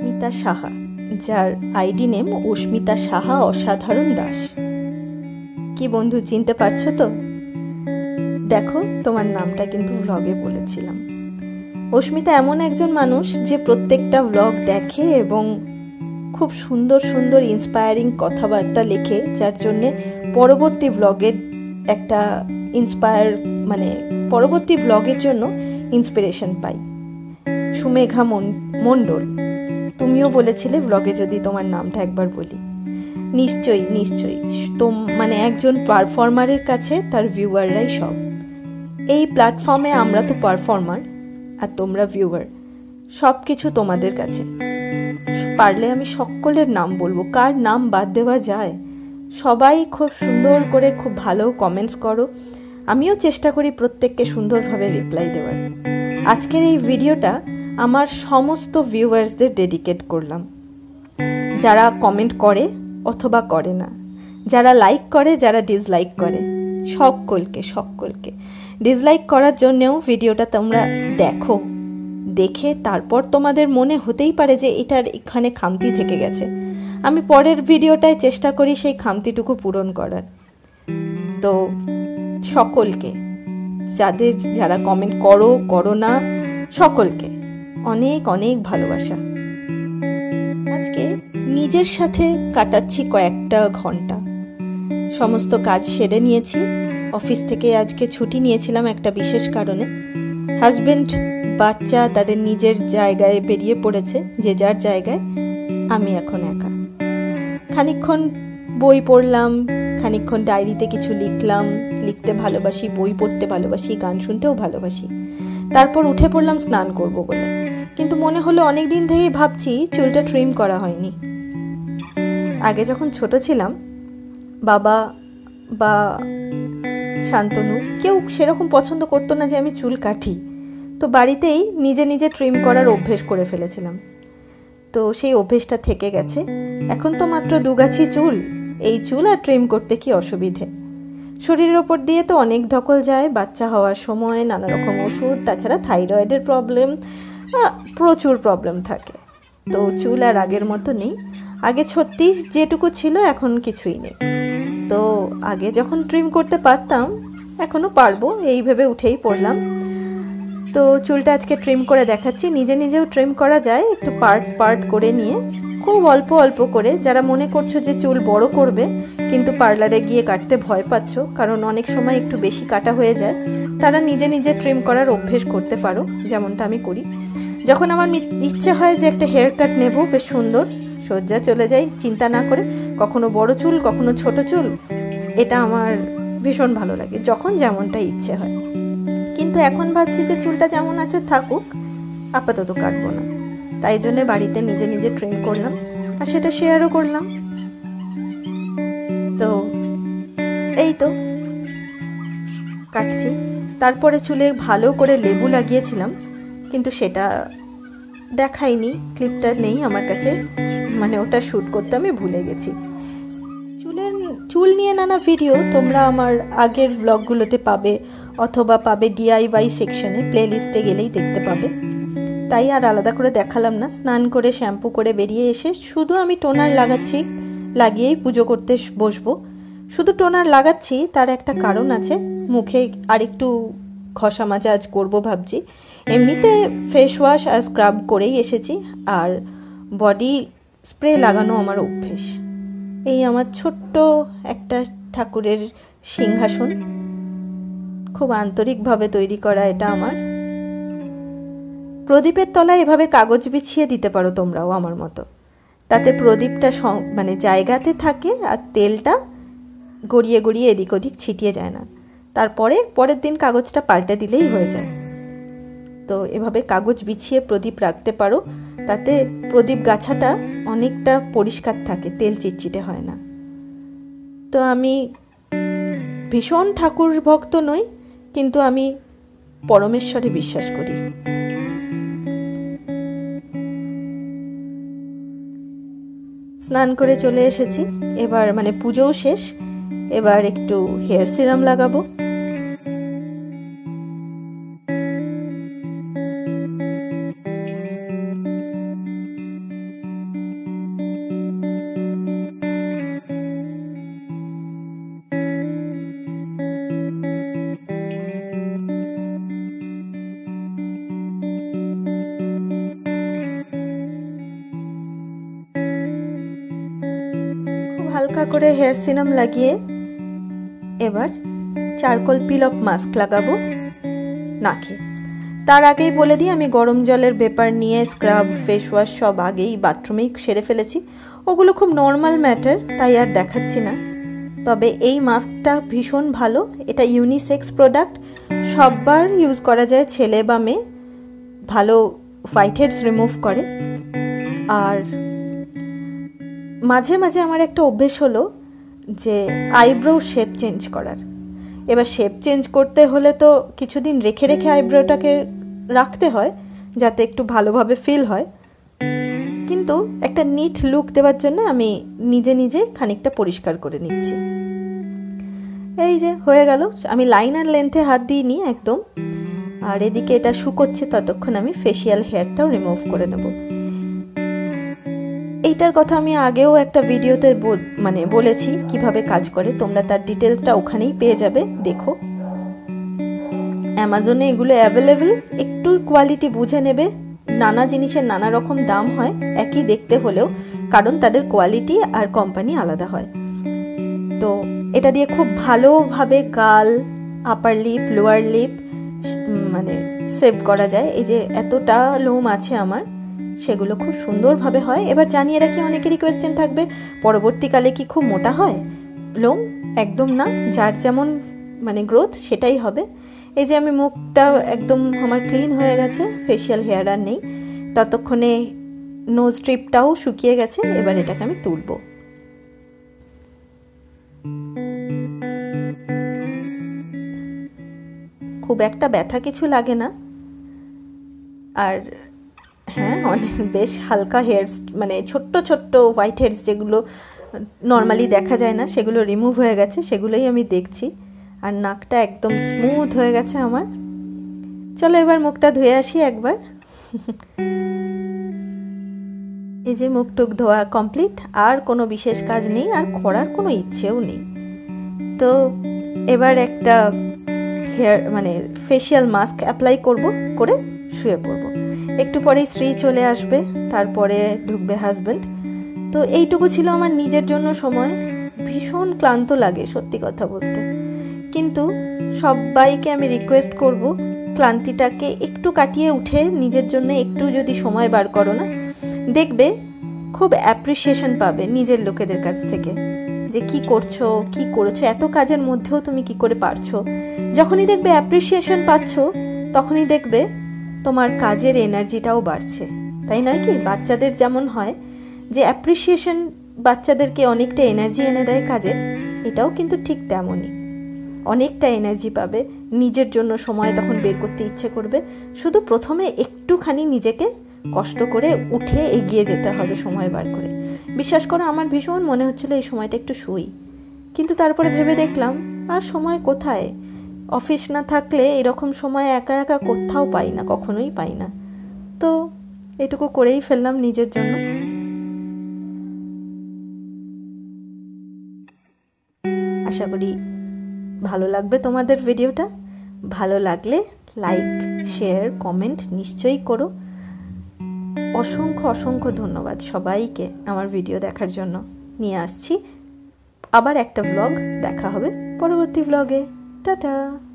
অস্মিতা সাহা, যার ID name অস্মিতা সাহা অসাধারণ দাস। কি বন্ধু, চিনতে পারছ তো? দেখো, তোমার নামটা কিন্তু ভ্লগে বলেছিলাম। অস্মিতা এমন একজন মানুষ যে প্রত্যেকটা ভ্লগ দেখে এবং খুব সুন্দর সুন্দর ইন্সপায়ারিং কথাবার্তা লেখে, যার জন্যে পরবর্তী ভ্লগের একটা ইন্সপায়ার মানে পরবর্তী ভ্লগের জন্য ইন্সপিরেশন পাই। সুমেঘা মণ্ডল। তুমিও বলেছিলে ভ্লগে যদি তোমার নামটা একবার বলি। নিশ্চয়ই নিশ্চয়ই। তো মানে একজন পারফর্মারের কাছে তার ভিউয়াররাই সব। এই প্ল্যাটফর্মে আমরা তো পারফর্মার আর তোমরা ভিউয়ার সব কিছু তোমাদের কাছে। পারলে আমি সকলের নাম বলব। কার নাম বাদ দেওয়া যায়? সবাই খুব সুন্দর করে খুব ভালো কমেন্টস করো। আমিও চেষ্টা করি প্রত্যেককে সুন্দরভাবে রিপ্লাই দেওয়ার। আজকের এই ভিডিওটা আমার সমস্ত ভিউয়ার্সদের ডেডিকেট করলাম। যারা কমেন্ট করে অথবা করে না। যারা লাইক করে, যারা ডিসলাইক করে। সকলকে সকলকে। ডিসলাইক করার জন্যেও ভিডিওটা তোমরা দেখো, দেখে তারপর তোমাদের মনে হতেই পারে যে এটার এখানে খামতি থেকে গেছে। আমি পরের ভিডিওটায় চেষ্টা করি সেই খামতিটুকু পূরণ করার। তো সকলকে, যাদের যারা কমেন্ট করো করো না, সকলকে। অনেক অনেক ভালোবাসা। আজকে নিজের সাথে কাটাচ্ছি কয়েকটা ঘণ্টা। সমস্ত কাজ সেরে নিয়েছি। অফিস থেকে আজকে ছুটি নিয়েছিলাম একটা বিশেষ কারণে। হাজবেন্ড, বাচ্চা তাদের নিজের জায়গায় বেরিয়ে পড়েছে, যে যার জায়গায় আমি এখন একা। খানিক্ষণ বই পড়লাম খানিক্ষণ ডায়েরিতে কিছু লিখলাম, লিখতে ভালোবাসি, বই পড়তে ভালোবাসি, গান শুনতেও ভালোবাসি। তারপর উঠে পড়লাম স্নান করব বলে। কিন্তু মনে হলো অনেক দিন থেকেই ভাবছি চুলটা ট্রিম করা হয়নি। আগে যখন ছোট ছিলাম, বাবা বা শান্তনু কেউ সেরকম পছন্দ করতো না যে আমি চুল কাটি। তো বাড়িতেই নিজে নিজে ট্রিম করার অভ্যেস করে ফেলেছিলাম। তো সেই অভ্যেসটা থেকে গেছে। এখন তো মাত্র দুগাছি চুল। এই চুল আর ট্রিম করতে কি অসুবিধে? শরীরের ওপর দিয়ে তো অনেক ধকল যায়, বাচ্চা হওয়ার সময় নানা রকম ওষুধ, তাছাড়া থাইরয়েডের প্রবলেম প্রচুর প্রবলেম থাকে। তো চুল আর আগের মতো নেই। আগে ছত্রিশ যেটুকু ছিল, এখন কিছুই নেই। তো আগে যখন ট্রিম করতে পারতাম এখনও পারব, এই ভেবে উঠেই পড়লাম। তো চুলটা আজকে ট্রিম করে দেখাচ্ছি। নিজে নিজেও ট্রিম করা যায়, একটু পার্ট পার্ট করে নিয়ে। খুব অল্প অল্প করে। যারা মনে করছ যে চুল বড় করবে, কিন্তু পার্লারে গিয়ে কাটতে ভয় পাচ্ছ, কারণ অনেক সময় একটু বেশি কাটা হয়ে যায়, তারা নিজে নিজে ট্রিম করার অভ্যেস করতে পারো, যেমনটা আমি করি। যখন আমার ইচ্ছে হয় যে একটা হেয়ার কাট নেব, বেশ সুন্দর সজ্জা চলে যাই চিন্তা না করে, কখনো বড় চুল, কখনো ছোট চুল, এটা আমার ভীষণ ভালো লাগে, যখন যেমনটা ইচ্ছে হয়। কিন্তু এখন ভাবছি যে চুলটা যেমন আছে থাকুক, আপাতত কাটবো না। তাই জন্যে বাড়িতে নিজে নিজে ট্রেন করলাম, আর সেটা শেয়ারও করলাম। তো, এই তো। কাটছি। তারপরে চুলে ভালো করে লেবু লাগিয়েছিলাম। কিন্তু সেটা দেখাইনি ক্লিপটা নেই আমার কাছে। মানে ওটা শ্যুট করতে আমি ভুলে গেছি। চুলের, চুল নিয়ে নানা ভিডিও তোমরা আমার আগের ব্লগগুলোতে পাবে, অথবা পাবে ডিআইওয়াই সেকশনে প্লেলিস্টে গেলেই দেখতে পাবে। তাই আর আলাদা করে দেখালাম না, স্নান করে শ্যাম্পু করে বেরিয়ে এসে শুধু আমি টোনার লাগাচ্ছি, লাগিয়েই পুজো করতে বসবো। শুধু টোনার লাগাচ্ছি, তার একটা কারণ আছে, মুখে আরেকটু ঘষা মাজা আজ করব ভাবছি। এমনিতে ফেস ওয়াশ আর স্ক্রাব করেই এসেছি, আর বডি স্প্রে লাগানো আমার অভ্যেস। এই আমার ছোট্ট একটা ঠাকুরের সিংহাসন, খুব আন্তরিকভাবে তৈরি করা এটা আমার। প্রদীপের তলায় এভাবে কাগজ বিছিয়ে দিতে পারো তোমরাও আমার মতো। তাতে প্রদীপটা মানে জায়গাতে থাকে আর তেলটা গড়িয়ে গড়িয়ে এদিক ওদিক ছিটিয়ে যায় না। তারপরে পরের দিন কাগজটা পাল্টে দিলেই হয়ে যায়। তো এভাবে কাগজ বিছিয়ে প্রদীপ রাখতে পারো, তাতে প্রদীপ গাছাটা অনেকটা পরিষ্কার থাকে, তেল চিটচিটে হয় না। তো আমি ভীষণ ঠাকুর ভক্ত নই, কিন্তু আমি পরমেশ্বরে বিশ্বাস করি। স্নান করে চলে এসেছি, এবার মানে পুজোও শেষ এবার একটু হেয়ার সিরাম লাগাবো। হালকা করে হেয়ার সিনাম লাগিয়ে এবার চারকোল পিল অফ মাস্ক লাগাবো। নাকে তার আগেই বলে দিই, আমি গরম জলের বেপার নিয়ে স্ক্রাব, ফেস ওয়াশ সব আগেই বাথরুমেই সেরে ফেলেছি। ওগুলো খুব নর্মাল ম্যাটার, তাই আর দেখাচ্ছি না। তবে এই মাস্কটা ভীষণ ভালো। এটা ইউনিসেক্স প্রোডাক্ট সববার ইউজ করা যায় ছেলে বা মেয়ে। ভালো হোয়াইট হেডস রিমুভ করে। আর মাঝে মাঝে আমার একটা অভ্যেস হলো যে আইব্রো শেপ চেঞ্জ করার। এবার শেপ চেঞ্জ করতে হলে তো কিছুদিন রেখে রেখে আইব্রোটাকে রাখতে হয়, যাতে একটু ভালোভাবে ফিল হয়। কিন্তু একটা নিট লুক দেওয়ার জন্য আমি নিজে নিজে খানিকটা পরিষ্কার করে নিচ্ছি। এই যে, হয়ে গেল। আমি লাইনার লেন্থে হাত দিইনি একদম। আর এদিকে এটা শুকোচ্ছে, ততক্ষণ আমি ফেসিয়াল হেয়ারটাও রিমুভ করে নেব। এইটার কথা আমি আগেও একটা ভিডিওতে মানে বলেছি কীভাবে কাজ করে, তোমরা তার ডিটেলসটা ওখানেই পেয়ে যাবে, দেখো। অ্যামাজনে এগুলো অ্যাভেলেবেল একটু কোয়ালিটি বুঝে নেবে। নানা জিনিসের নানা রকম দাম হয়, একই দেখতে হলেও, কারণ তাদের কোয়ালিটি আর কোম্পানি আলাদা হয়। তো এটা দিয়ে খুব ভালোভাবে গাল আপার লিপ লোয়ার লিপ মানে সেভ করা যায়। এই যে এতটা লোম আছে আমার। সেগুলো খুব সুন্দরভাবে হয়। এবার জানিয়ে রাখি, অনেকেরই কোয়েশ্চেন থাকবে, পরবর্তীকালে কি খুব মোটা হয়? লোম? একদম না। যার যেমন মানে গ্রোথ সেটাই হবে। এই যে আমি মুখটা একদম আমার ক্লিন হয়ে গেছে ফেসিয়াল হেয়ার আর নেই। ততক্ষণে নোজ স্ট্রিপটাও শুকিয়ে গেছে, এবার এটাকে আমি তুলব। খুব একটা ব্যথা কিছু লাগে না। আর হ্যাঁ অনেক বেশ হালকা হেয়ারস মানে ছোট্ট ছোট্ট হোয়াইট হেয়ারস যেগুলো নর্মালি দেখা যায় না সেগুলো রিমুভ হয়ে গেছে সেগুলোই আমি দেখছি। আর নাকটা একদম স্মুথ হয়ে গেছে আমার। চলো এবার মুখটা ধুয়ে আসি একবার। এই যে মুখ টুক ধোয়া কমপ্লিট আর কোনো বিশেষ কাজ নেই আর করার কোনো ইচ্ছেও নেই। তো এবার একটা হেয়ার মানে ফেশিয়াল মাস্ক অ্যাপ্লাই করব করে শুয়ে পড়ব। একটু পরেই স্ত্রী চলে আসবে, তারপরে ঢুকবে হাজব্যান্ড তো এইটুকু ছিল আমার নিজের জন্য সময়। ভীষণ ক্লান্ত লাগে সত্যি কথা বলতে। কিন্তু সবাইকে আমি রিকোয়েস্ট করব, ক্লান্তিটাকে একটু কাটিয়ে উঠে নিজের জন্য একটু যদি সময় বার করো না, দেখবে খুব অ্যাপ্রিসিয়েশন পাবে নিজের লোকেদের কাছ থেকে। যে কি করছ, কি করেছ, এত কাজের মধ্যেও তুমি কি করে পারছ? যখনই দেখবে অ্যাপ্রিসিয়েশন পাচ্ছ, তখনই দেখবে তোমার কাজের এনার্জিটাও বাড়ছে, তাই নয় কি? বাচ্চাদের যেমন হয়, যে অ্যাপ্রিসিয়েশন বাচ্চাদেরকে অনেকটা এনার্জি এনে দেয় কাজের, এটাও কিন্তু ঠিক তেমনই। অনেকটা এনার্জি পাবে, নিজের জন্য সময় তখন বের করতে ইচ্ছে করবে, শুধু প্রথমে একটুখানি নিজেকে কষ্ট করে উঠে এগিয়ে যেতে হবে সময় বার করে। বিশ্বাস করো, আমার ভীষণ মনে হচ্ছিল এই সময়টা একটু শুই, কিন্তু তারপরে ভেবে দেখলাম, আর সময় কোথায়? অফিস না থাকলে এরকম সময় একা একা কোথাও পাই না, কখনোই পাই না। তো এটুকু করেই ফেললাম নিজের জন্য। আশা করি ভালো লাগবে তোমাদের ভিডিওটা। ভালো লাগলে লাইক, শেয়ার, কমেন্ট নিশ্চয়ই করো। অসংখ্য অসংখ্য ধন্যবাদ সবাইকে আমার ভিডিও দেখার জন্য। নিয়ে আসছি। আবার একটা ব্লগ দেখা হবে পরবর্তী ব্লগে Ta-da!